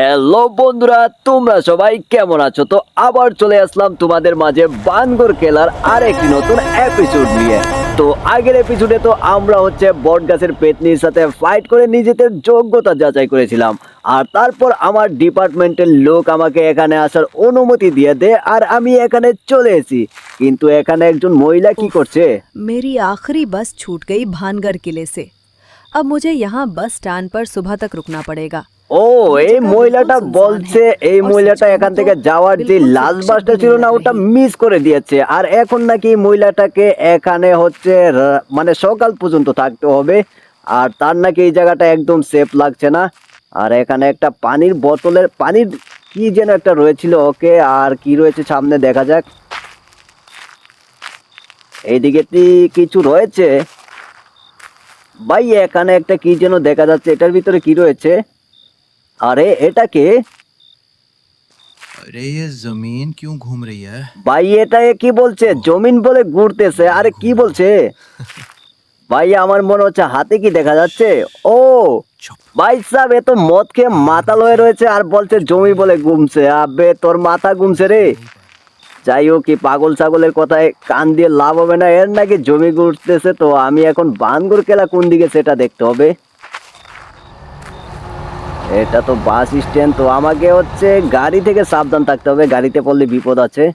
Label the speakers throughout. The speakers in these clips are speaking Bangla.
Speaker 1: হ্যালো বন্ধুরা তোমরা সবাই কেমন আছো তো আবার চলে আসলাম তোমাদের মাঝে বানগর খেলার আর একটি নতুন এপিসোড নিয়ে তো আগের এপিসোডে তো আমরা হচ্ছে বট গাছের পেতনির সাথে ফাইট করে নিজেদের যোগ্যতা যাচাই করেছিলাম আর তারপর আমার ডিপার্টমেন্টের লোক আমাকে এখানে আসার অনুমতি দিয়ে দেয় আর আমি এখানে চলে এসেছি কিন্তু এখানে একজন মহিলা কি করছে
Speaker 2: मेरी आखिरी बस छूट गई भानगढ़ किले से अब मुझे यहाँ बस स्टैंड पर सुबह तक रुकना पड़ेगा
Speaker 1: ও এই মহিলাটা বলছে এই মহিলাটা এখান থেকে যাওয়ার যে লাস্ট বাসটা ছিল না ওটা মিস করে দিয়েছে। আর এখন নাকি মহিলাটাকে এখানে হচ্ছে মানে সকাল পর্যন্ত থাকতে হবে। আর তার নাকি এই জায়গাটা একদম সেফ লাগছে না। আর এখানে একটা পানির বোতলের পানির কি যেন একটা রয়েছিল ওকে আর কি রয়েছে সামনে দেখা যাক। এইদিকে কি কিছু রয়েছে? ভাই এখানে একটা কি যেন দেখা যাচ্ছে এটার ভিতরে কি রয়েছে? আরে এটা কে
Speaker 3: अरे ये जमीन क्यों घूम रही है
Speaker 1: ভাই এটা এ কি বলছে জমিন বলে ঘুরতেছে আরে কি বলছে ভাই আমার মনে হচ্ছে হাতে কি দেখা যাচ্ছে ও
Speaker 3: চুপ
Speaker 1: ভাই সাহেব এ তো মদ খেয়ে মাথা লয়ে রয়েছে আর বলছে জমি বলে ঘুমছে আবে তোর মাথা ঘুমছে রে যাই হোক কি পাগল ছাগলের কথায় কান দিয়ে লাভ হবে না এর নাকি জমি ঘুরতেছে তো আমি এখন বানগুর কেলা কোন দিকে সেটা দেখতে হবে এটা তো বাস স্ট্যান্ড তো আমাকে হচ্ছে গাড়ি থেকে সাবধান থাকতে হবে গাড়িতে পড়লে বিপদ আছে।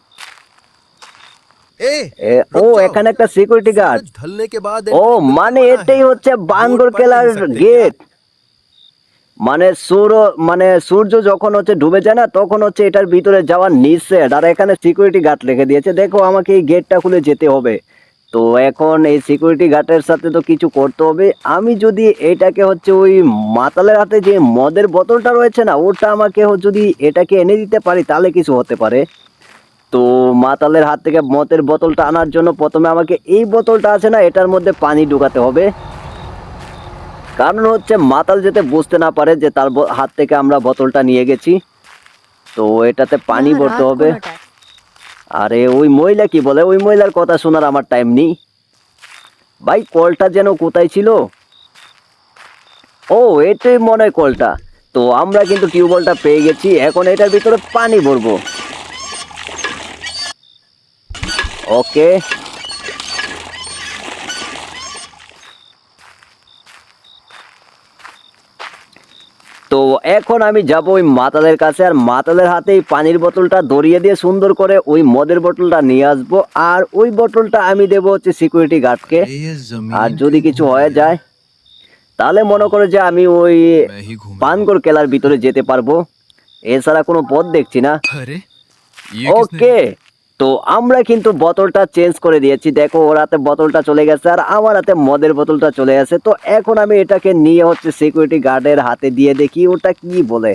Speaker 1: ও এখানে একটা সিকিউরিটি গার্ড ও মানে এটাই হচ্ছে
Speaker 4: বানগড়
Speaker 1: কেলার গেট মানে সূর্য মানে সূর্য যখন হচ্ছে ডুবে যায় না তখন হচ্ছে এটার ভিতরে যাওয়ার নিষেধ। আর এখানে সিকিউরিটি গার্ড রেখে দিয়েছে দেখো আমাকে এই গেটটা খুলে যেতে হবে। তো এখন এই সিকিউরিটি গার্ডের সাথে তো কিছু করতে হবে। আমি যদি এটাকে হচ্ছে ওই মাতালের হাতে যে মদের বোতলটা রয়েছে না ওটা আমাকে যদি এটাকে এনে দিতে পারি তাহলে কিছু হতে পারে। তো মাতালের হাত থেকে মদের বোতলটা আনার জন্য প্রথমে আমাকে এই বোতলটা আছে না এটার মধ্যে পানি ঢুকাতে হবে। কারণ হচ্ছে মাতাল যেতে বুঝতে না পারে যে তার হাত থেকে আমরা বোতলটা নিয়ে গেছি। তো এটাতে পানি ভরতে হবে। আরে ওই মহিলা কি বলে? ওই মহিলার কথা শোনার আমার টাইম নেই। ভাই, কলটা যেন কোথায় ছিল? ও, এটাই মনে হয় কলটা। তো আমরা কিন্তু টিউবওয়েলটা পেয়ে গেছি। এখন এটার ভিতরে পানি ভরবো। ওকে। তো এখন আমি যাব ওই মাতালের কাছে আর মাতালের হাতে এই পানির বোতলটা দড়িয়ে দিয়ে সুন্দর করে ওই মদের বোতলটা নিয়ে আসব। আর ওই বোতলটা আমি দেবো হচ্ছে সিকিউরিটি গার্ডকে আর যদি কিছু হয়ে যায় তাহলে মনে করে যে আমি ওই পানগড় কেলার ভিতরে যেতে পারব। এছাড়া কোনো পথ দেখছি না। ওকে তো আমরা কিন্তু বোতলটা চেঞ্জ করে দিয়েছি। দেখো ওর হাতে বোতলটা চলে গেছে আর আমার হাতে মদের বোতলটা চলে গেছে তো এখন আমি এটাকে নিয়ে হচ্ছে সিকিউরিটি গার্ডের হাতে দিয়ে দেখি ওটা কি বলে।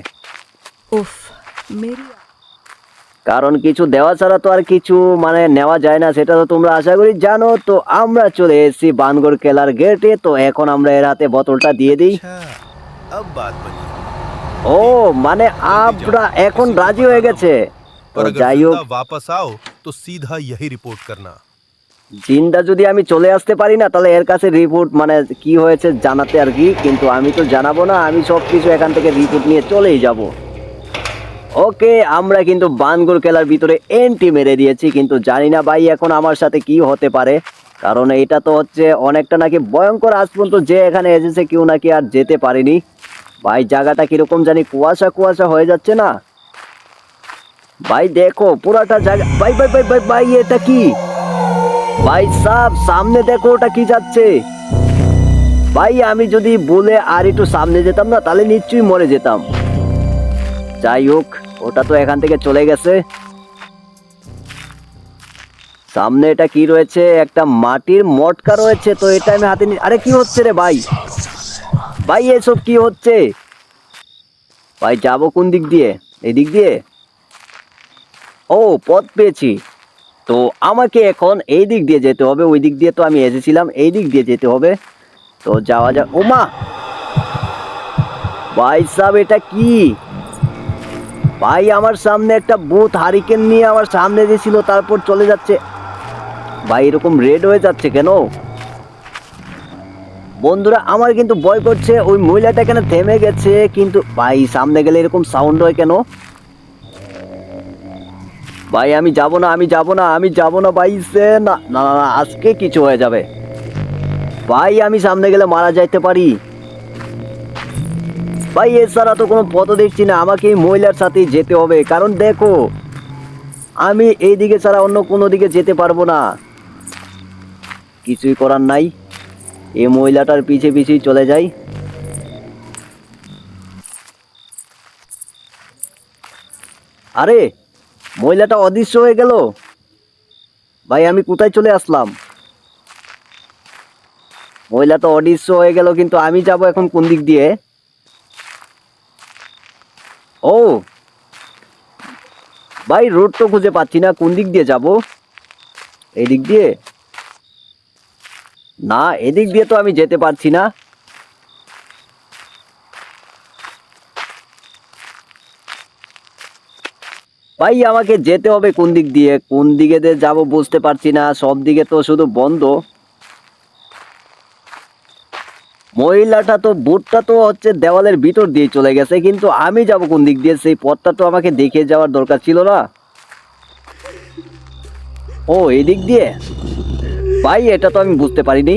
Speaker 1: কারণ কিছু দেওয়া ছাড়া তো আর কিছু মানে নেওয়া যায় না সেটা তো তোমরা আশা করি জানো। তো আমরা চলে এসেছি বানগড় কেলার গেটে তো এখন আমরা এর হাতে বোতলটা দিয়ে দিই। ও মানে আমরা এখন রাজি হয়ে গেছে। যাই হোক।
Speaker 4: तो सीधा यही रिपोर्ट करना
Speaker 1: জিনটা যদি আমি চলে আসতে পারি না তাহলে এর কাছে রিপোর্ট মানে কি হয়েছে জানাতে আর কি কিন্তু আমি তো জানাবো না আমি সব কিছু এখান থেকে রিপোর্ট নিয়ে চলেই যাব ওকে আমরা কিন্তু বানগুর খেলার ভিতরে এন্ট্রি মেরে দিয়েছি কিন্তু জানি না ভাই এখন আমার সাথে কি হতে পারে কারণ এটা তো হচ্ছে অনেকটা নাকি ভয়ঙ্কর আজ পর্যন্ত যে এখানে এসেছে কেউ নাকি আর যেতে পারেনি ভাই জায়গাটা কিরকম জানি কুয়াশা কুয়াশা হয়ে যাচ্ছে না ভাই, দেখো, পুরাটা জায়গা ভাই ভাই ভাই ভাই ভাই, এটা কি? ভাই সাহ সামনে দেখো, ওটা কি যাচ্ছে? ভাই, আমি যদি বলে আর একটু সামনে যেতাম না, তাহলে নিশ্চয়ই মরে যেতাম। যাই হোক, ওটা তো এখান থেকে চলে গেছে। সামনে এটা কি রয়েছে? একটা মাটির মটকা রয়েছে, তো এটা আমি হাতে নি আরে, কি হচ্ছে রে ভাই? ভাই, এসব কি হচ্ছে? ভাই, যাব কোন দিক দিয়ে? এই দিক দিয়ে? ও, পথ পেয়েছি। তো আমাকে এখন এই দিক দিয়ে যেতে হবে, ওই দিক দিয়ে তো আমি এসেছিলাম, এই দিক দিয়ে যেতে হবে। তো যাওয়া যাক। ওমা ভাই সাহেব, এটা কি? ভাই, আমার সামনে একটা বুথ হারিকেন নিয়ে আমার সামনে যে ছিল তারপর চলে যাচ্ছে। ভাই, এরকম রেড হয়ে যাচ্ছে কেন? বন্ধুরা, আমার কিন্তু ভয় করছে, ওই মহিলাটা কেন থেমে গেছে, কিন্তু ভাই, সামনে গেলে এরকম সাউন্ড হয় কেন? ভাই আমি যাব না আমি যাব না আমি যাব না ভাই সে না না না, আজকে কিছু হয়ে যাবে। ভাই আমি সামনে গেলে মারা যাইতে পারি। ভাই এছাড়া তো কোনো পথ দেখছি না আমাকে এই মহিলার সাথেই যেতে হবে কারণ দেখো আমি এই দিকে ছাড়া অন্য কোনো দিকে যেতে পারব না। কিছুই করার নাই। এই মহিলাটার পিছে পিছেই চলে যাই। আরে মহিলাটা অদৃশ্য হয়ে গেল। ভাই, আমি কোথায় চলে আসলাম? মহিলা তো অদৃশ্য হয়ে গেল, কিন্তু আমি যাব এখন কোন দিক দিয়ে? ও! ভাই রোড তো খুঁজে পাচ্ছি না, কোন দিক দিয়ে যাব? এই দিক দিয়ে? না, এদিক দিয়ে তো আমি যেতে পারছি না। ভাই, আমাকে যেতে হবে কোন দিক দিয়ে? কোন দিকে দিয়ে যাব বুঝতে পারছি না, সব দিকে তো শুধু বন্ধ। মহিলাটা তো, বুটটা তো হচ্ছে দেওয়ালের ভিতর দিয়ে চলে গেছে, কিন্তু আমি যাব কোন দিক দিয়ে? সেই পথটা তো আমাকে দেখে যাওয়ার দরকার ছিল না। ও এই দিক দিয়ে? ভাই, এটা তো আমি বুঝতে পারিনি।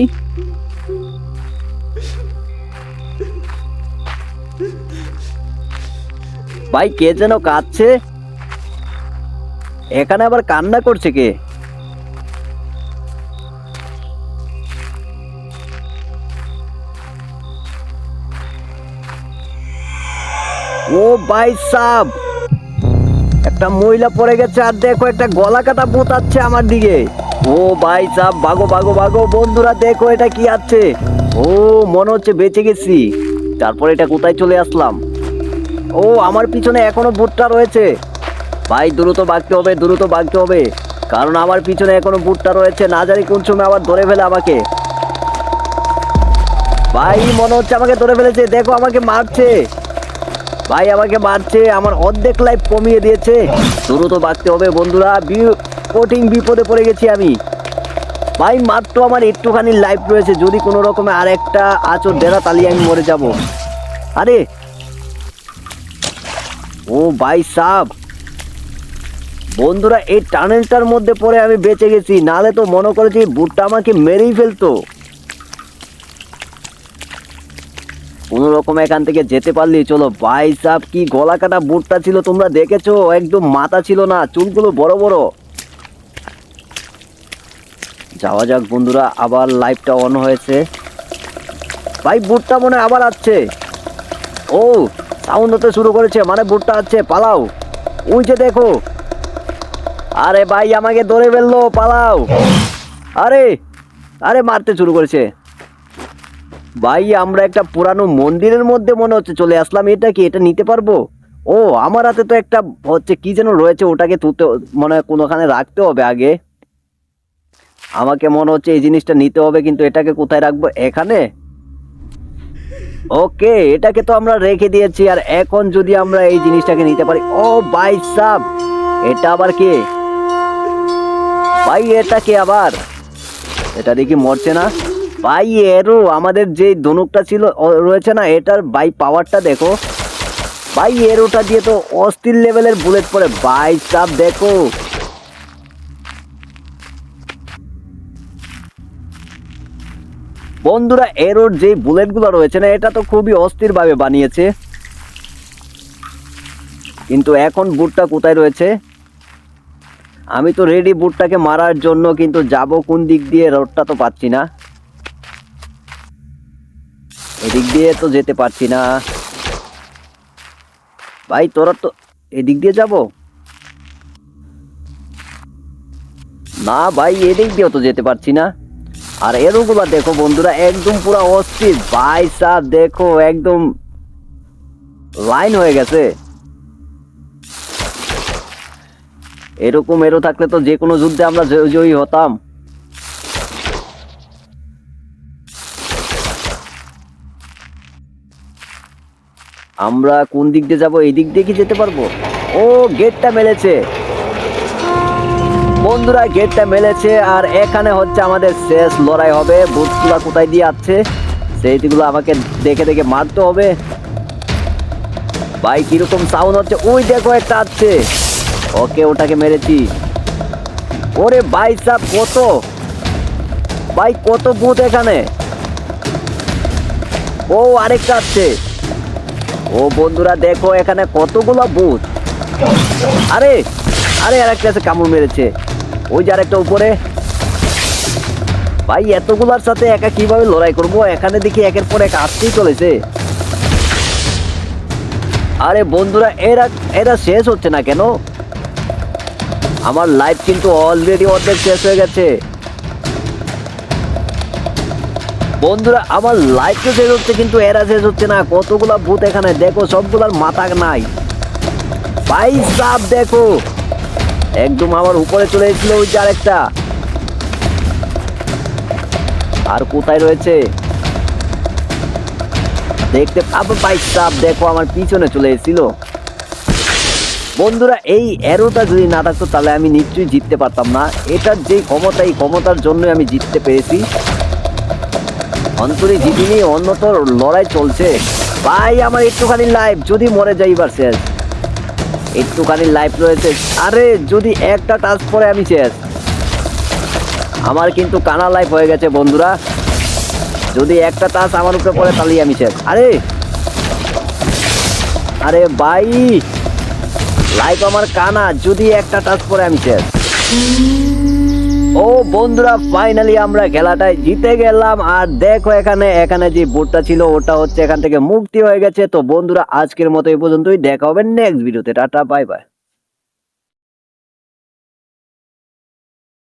Speaker 1: ভাই, কে যেন কাঁদছে। এখানে আবার কান্না করছে কে? ও ভাই সাব, একটা মহিলা পড়ে গেছে আর দেখো একটা গলা কাটা বোতাচ্ছে আমার দিকে। ও ভাই সাব বাগো বাগো বাগো বন্ধুরা, দেখো এটা কি আছে। ও, মনে হচ্ছে বেঁচে গেছি। তারপর এটা কোথায় চলে আসলাম? ও, আমার পিছনে এখনও বুটটা রয়েছে। ভাই, দ্রুত বাগতে হবে, দ্রুত বাগতে হবে। কারণ আমার পিছনে এখনও বুটটা রয়েছে। না জানি কোন সময় আবার ধরে ফেলে আমাকে। ভাই, মনে হচ্ছে আমাকে ধরে ফেলেছে। দেখো, আমাকে মারছে। ভাই, আমাকে মারছে। আমার অর্ধেক লাইফ কমিয়ে দিয়েছে। দ্রুত বাঁচতে হবে, বন্ধুরা। কঠিন বিপদে পড়ে গেছি আমি। ভাই, মাত্র আমার একটুখানি লাইফ রয়েছে। যদি কোনো রকমে আর একটা আচর দেনা তালিয়ে আমি মরে যাব। আরে! ও ভাই সাব বন্ধুরা, এই টানেলটার মধ্যে পড়ে আমি বেঁচে গেছি, নালে তো মনে করেছি বুটটা আমাকে মেরেই ফেলতো। কোনো রকম এখান থেকে যেতে পারলি, চলো ভাই সাহ কি গলা কাটা বুটটা ছিল তোমরা দেখেছ? একদম মাথা ছিল না, চুলগুলো বড় বড়। যাওয়া যাক বন্ধুরা, আবার লাইভটা অন হয়েছে। ভাই, বুটটা মনে আবার আসছে। ও সাউন্ড হতে শুরু করেছে মানে বুটটা আছে পালাও। ওই যে দেখো আরে ভাই, আমাকে ধরে ফেলল, পালাও। আরে আরে মারতে শুরু করেছে। ভাই, আমরা একটা পুরানো মন্দিরের মধ্যে মনে হচ্ছে চলে আসলাম। এটা কি এটা নিতে পারব? ও, আমার হাতে তো একটা হচ্ছে কি যেন রয়েছে, ওটাকে তুলতে মনে কোনোখানে রাখতে হবে আগে। আমাকে মনে হচ্ছে এই জিনিসটা নিতে হবে, কিন্তু এটাকে কোথায় রাখব? এখানে? ওকে, এটাকে তো আমরা রেখে দিয়েছি, আর এখন যদি আমরা এই জিনিসটাকে নিতে পারি, ও ভাই সাব, এটা আবার কে? ভাই এটা কে আবার। এটা দেখি মরছে না। ভাই এরও আমাদের যে ধনুকটা ছিল রয়েছে না, এটার বাই পাওয়ারটা দেখো। ভাই এরোটা দিয়ে তো অস্থির লেভেলের বুলেট পড়ে। ভাই সাব দেখো। বন্ধুরা এরোর যে বুলেটগুলো রয়েছে না, এটা তো খুবই অস্থির ভাবে বানিয়েছে। কিন্তু এখন বুটটা কোথায় রয়েছে? আমি তো রেডি বুটটাকে মারার জন্য কিন্তু যাব কোন দিক দিয়ে? রোডটা তো পাচ্ছি না। এদিক দিয়ে তো যেতে পারছি না। ভাই, তোরা তো এদিক দিয়ে যাব? না ভাই, এদিক দিয়েও তো যেতে পারছি না। আর এরগুলা দেখো বন্ধুরা, একদম পুরো অস্থির। ভাই সাহ দেখো, একদম লাইন হয়ে গেছে। এরকম এরো থাকলে তো যে কোনো যুদ্ধে আমরা জয়- হতাম। আমরা কোন দিক দিয়ে যাব? এই দিক দিয়ে কি যেতে পারব? ও, গেটটা মেলেছে। বন্ধুরা, গেটটা মেলেছে আর এখানে হচ্ছে আমাদের শেষ লড়াই হবে। বুটগুলা কোথায় দিয়ে আছে সেইগুলো আমাকে দেখে দেখে মারতে হবে। ভাই, কীরকম সাউন্ড হচ্ছে? ওই দেখো, একটা আছে। ওকে ওটাকে মেরেছি। ওরে ভাই সাহ কত? ভাই, কত ভূত এখানে? ও আরেকটা আছে ও বন্ধুরা, দেখো এখানে কতগুলো ভূত। আরে আরে আরেকটা আছে, কামড় মেরেছে। ওই যে আরেকটা উপরে। ভাই, এতগুলার সাথে একা কীভাবে লড়াই করব? এখানে দেখি একের পর এক আসতেই চলেছে। আরে বন্ধুরা, এরা এরা শেষ হচ্ছে না কেন? আমার লাইফ কিন্তু অলরেডি অর্ধেক শেষ হয়ে গেছে। বন্ধুরা, আমার লাইফ তো শেষ হচ্ছে, কিন্তু এরা শেষ হচ্ছে না। কতগুলা ভূত এখানে? দেখো, সবগুলার মাথা নাই। ভাই, সাপ, দেখো। একদম আমার উপরে চলে এসেছিল ওই যে আরেকটা। আর কোথায় রয়েছে? দেখতে পাবো ভাই, সাপ, দেখো, আমার পিছনে চলে এসেছিল। বন্ধুরা, এই অ্যারোটা যদি না থাকতো তাহলে আমি নিশ্চয়ই জিততে পারতাম না। এটার যে ক্ষমতা, এই ক্ষমতার জন্যই আমি জিততে পেরেছি। অন্তরে জিতিনি অন্যত লড়াই চলছে। ভাই, আমার একটুখানি লাইফ যদি মরে যাই এবার শেষ। একটুখানি লাইফ রয়েছে। আরে, যদি একটা টাচ পরে আমি শেষ। আমার কিন্তু কানা লাইফ হয়ে গেছে বন্ধুরা। যদি একটা টাচ আমার উপরে পড়ে তাহলেই আমি শেষ। আরে আরে ভাই লাইফ আমার কানা, যদি একটা টাচ করে আমি শেষ। ও বন্ধুরা ফাইনালি আমরা খেলাটায় জিতে গেলাম। আর দেখো এখানে এখানে যে বোর্ডটা ছিল, ওটা হচ্ছে এখান থেকে মুক্তি হয়ে গেছে। তো বন্ধুরা, আজকের মতো এই পর্যন্তই। দেখা হবে নেক্সট ভিডিওতে টাটা বাই বাই